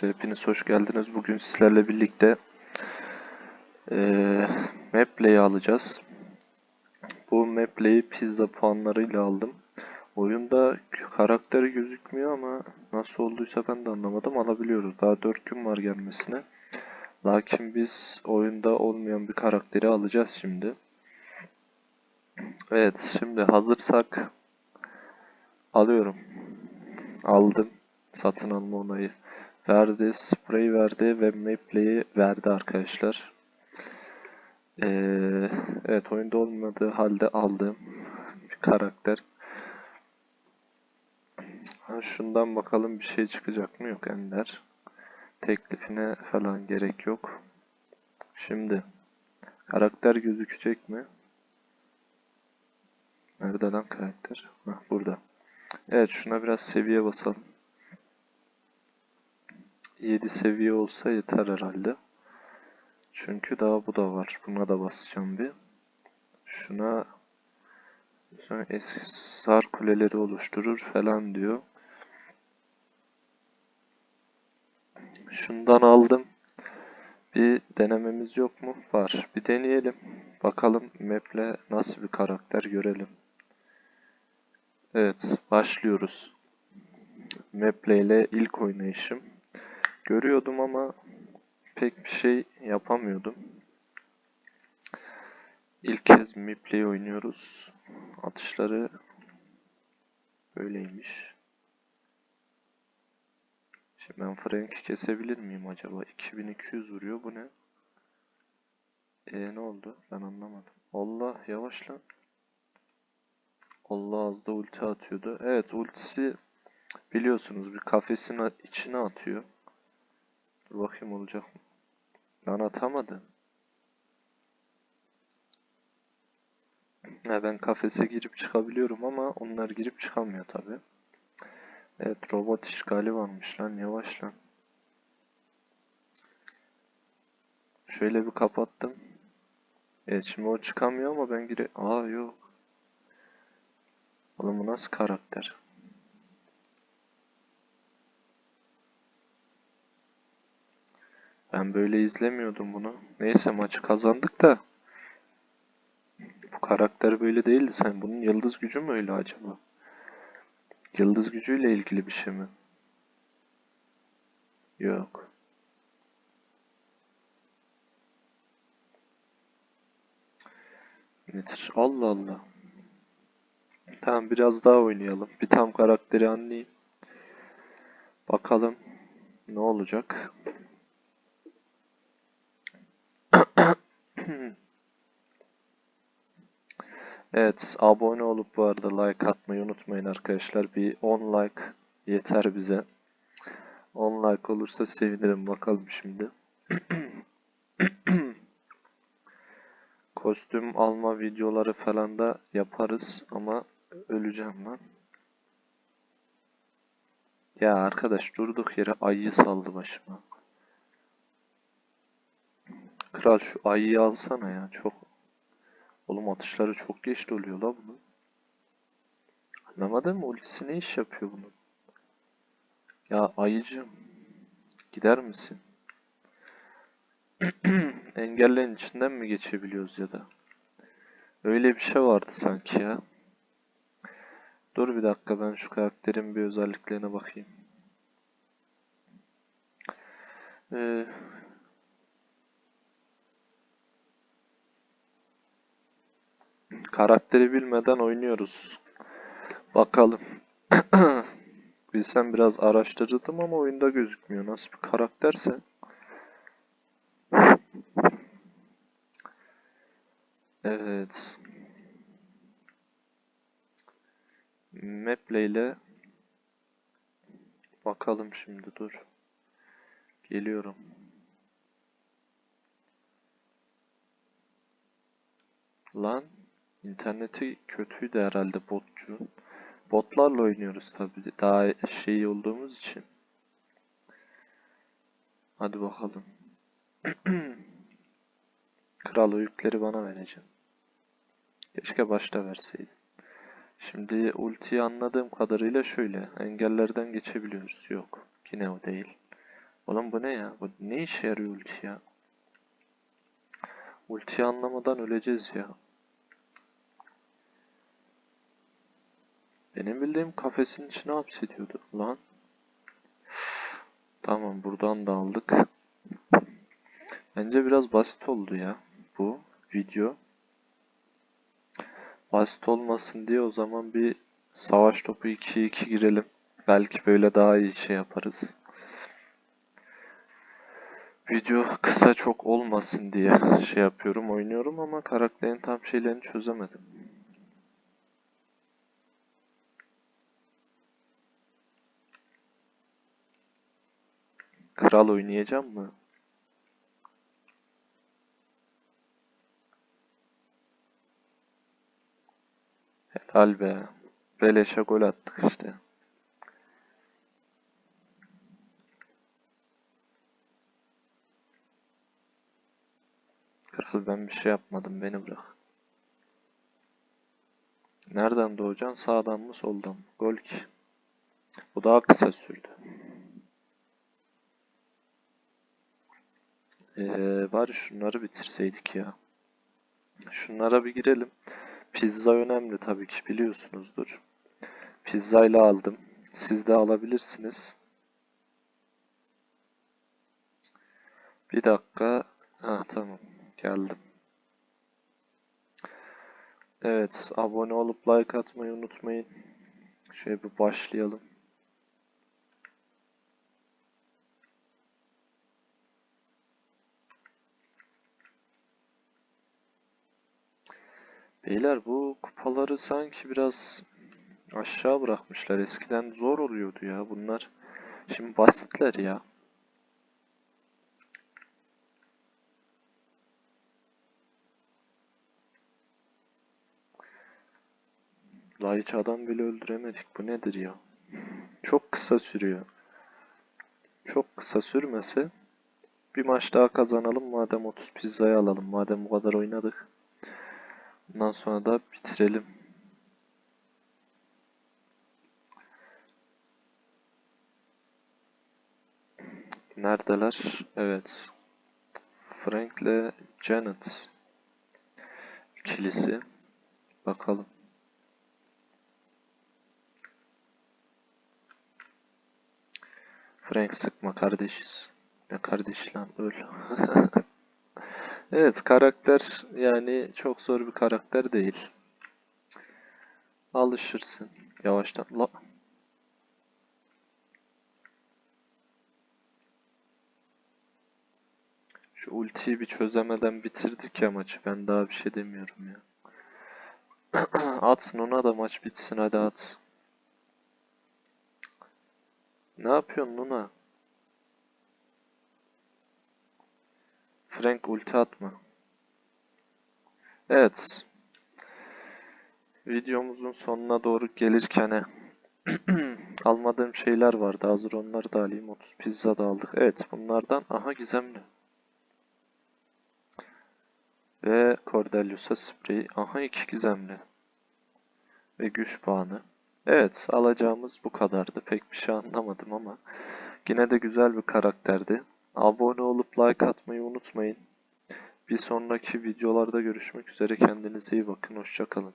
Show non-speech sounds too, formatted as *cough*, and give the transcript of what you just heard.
Hepiniz hoş geldiniz. Bugün sizlerle birlikte eee Maplay'i alacağız. Bu Maplay'i pizza puanlarıyla aldım. Oyunda karakter gözükmüyor ama nasıl olduysa ben de anlamadım. Alabiliyoruz. Daha 4 gün var gelmesine. Lakin biz oyunda olmayan bir karakteri alacağız şimdi. Evet, şimdi hazırsak alıyorum. Aldım. Satın alma onayı verdi, sprey verdi ve mapleyi verdi arkadaşlar. Ee, evet oyunda olmadığı halde aldığım bir karakter. Şundan bakalım bir şey çıkacak mı? Yok Ender. Teklifine falan gerek yok. Şimdi karakter gözükecek mi? Nerede lan karakter? Hah, burada. Evet şuna biraz seviye basalım. 7 seviye olsa yeter herhalde. Çünkü daha bu da var. Buna da basacağım bir. Şuna sonra Esrar kuleleri oluşturur falan diyor. Şundan aldım. Bir denememiz yok mu? Var. Bir deneyelim. Bakalım map'le nasıl bir karakter görelim. Evet, başlıyoruz. Maple ile ilk oynayışım. Görüyordum ama pek bir şey yapamıyordum. İlk kez Miple'yi oynuyoruz. Atışları böyleymiş. Şimdi ben Frank'i kesebilir miyim acaba? 2200 vuruyor bu ne? E ne oldu? Ben anlamadım. Allah yavaş lan. Allah az da ulti atıyordu. Evet ultisi biliyorsunuz bir kafesin içine atıyor. Dur bakayım olacak mı? Lan atamadı. Ya ben kafese girip çıkabiliyorum ama onlar girip çıkamıyor tabi. Evet robot işgali varmış lan yavaş lan. Şöyle bir kapattım. Evet şimdi o çıkamıyor ama ben gire... Aa yok. Oğlum bu nasıl karakter? Ben böyle izlemiyordum bunu. Neyse maçı kazandık da. Bu karakter böyle değildi. Sen bunun yıldız gücü mü öyle acaba? Yıldız gücüyle ilgili bir şey mi? Yok. Nedir? Allah Allah. Tamam biraz daha oynayalım. Bir tam karakteri anlayayım. Bakalım ne olacak. *laughs* Evet, abone olup bu arada like atmayı unutmayın arkadaşlar. Bir 10 like yeter bize. 10 like olursa sevinirim. Bakalım şimdi. *clears throat* Kostüm alma videoları falan da yaparız ama öleceğim lan. Ya arkadaş durduk yere ayı saldı başıma. Kral şu ayıyı alsana ya çok Oğlum atışları çok geç oluyor la bunun. Anlamadın mı? Ultisi ne iş yapıyor bunun? Ya ayıcım. Gider misin? *clears throat* Engellerin içinden mi geçebiliyoruz ya da? Öyle bir şey vardı sanki ya. Dur bir dakika ben şu karakterin bir özelliklerine bakayım. Ee, Karakteri bilmeden oynuyoruz. Bakalım. *clears throat* Bilsem biraz araştırdım ama oyunda gözükmüyor. Nasıl bir karakterse. Evet. Maple ile bakalım şimdi dur. Geliyorum. Lan İnterneti kötüydü herhalde botcu. Botlarla oynuyoruz tabi daha şey olduğumuz için. Hadi bakalım. *clears throat* Kral o yükleri bana vereceksin. Keşke başta verseydin. Şimdi ultiyi anladığım kadarıyla şöyle. Engellerden geçebiliyoruz. Yok. Yine o değil. Oğlum bu ne ya? Bu ne işe yarıyor ulti ya? Ultiyi anlamadan öleceğiz ya. Benim bildiğim kafesin içine hapsediyordu lan. Tamam buradan da aldık. Bence biraz basit oldu ya bu video. Basit olmasın diye o zaman bir savaş topu 2-2 girelim. Belki böyle daha iyi şey yaparız. Video kısa çok olmasın diye şey yapıyorum, oynuyorum ama karakterin tam şeylerini çözemedim. Kral oynayacağım mı? Helal be. Beleşe gol attık işte. Kral ben bir şey yapmadım beni bırak. Nereden doğacaksın? Sağdan mı soldan mı? Gol ki. Bu daha kısa sürdü. Ee, bari şunları bitirseydik ya. Şunlara bir girelim. Pizza önemli tabii ki biliyorsunuzdur. Pizzayla aldım. Siz de alabilirsiniz. Bir dakika. Ha tamam. Geldim. Evet, abone olup like atmayı unutmayın. Şöyle bir başlayalım. Beyler bu kupaları sanki biraz aşağı bırakmışlar. Eskiden zor oluyordu ya bunlar. Şimdi basitler ya. La hiç adam bile öldüremedik. Bu nedir ya? Çok kısa sürüyor. Çok kısa sürmese bir maç daha kazanalım. Madem 30 pizzayı alalım. Madem bu kadar oynadık. Bundan sonra da bitirelim. Neredeler? Evet. Frank'le Janet ikilisi. Bakalım. Frank sıkma kardeşiz. Ne kardeş lan öl. *laughs* Evet karakter yani çok zor bir karakter değil. Alışırsın yavaştan. La. Şu ultiyi bir çözemeden bitirdik ya maçı. Ben daha bir şey demiyorum ya. *clears throat* Atsın ona da maç bitsin hadi at. Ne yapıyorsun Luna? Frank ulti atma. Evet. Videomuzun sonuna doğru gelirken *clears throat* almadığım şeyler vardı. Hazır onları da alayım. 30 pizza da aldık. Evet bunlardan aha gizemli. Ve Cordelius'a sprey. Aha iki gizemli. Ve güç puanı. Evet alacağımız bu kadardı. Pek bir şey anlamadım ama yine de güzel bir karakterdi. Abone olup like atmayı unutmayın. Bir sonraki videolarda görüşmek üzere. Kendinize iyi bakın. Hoşçakalın.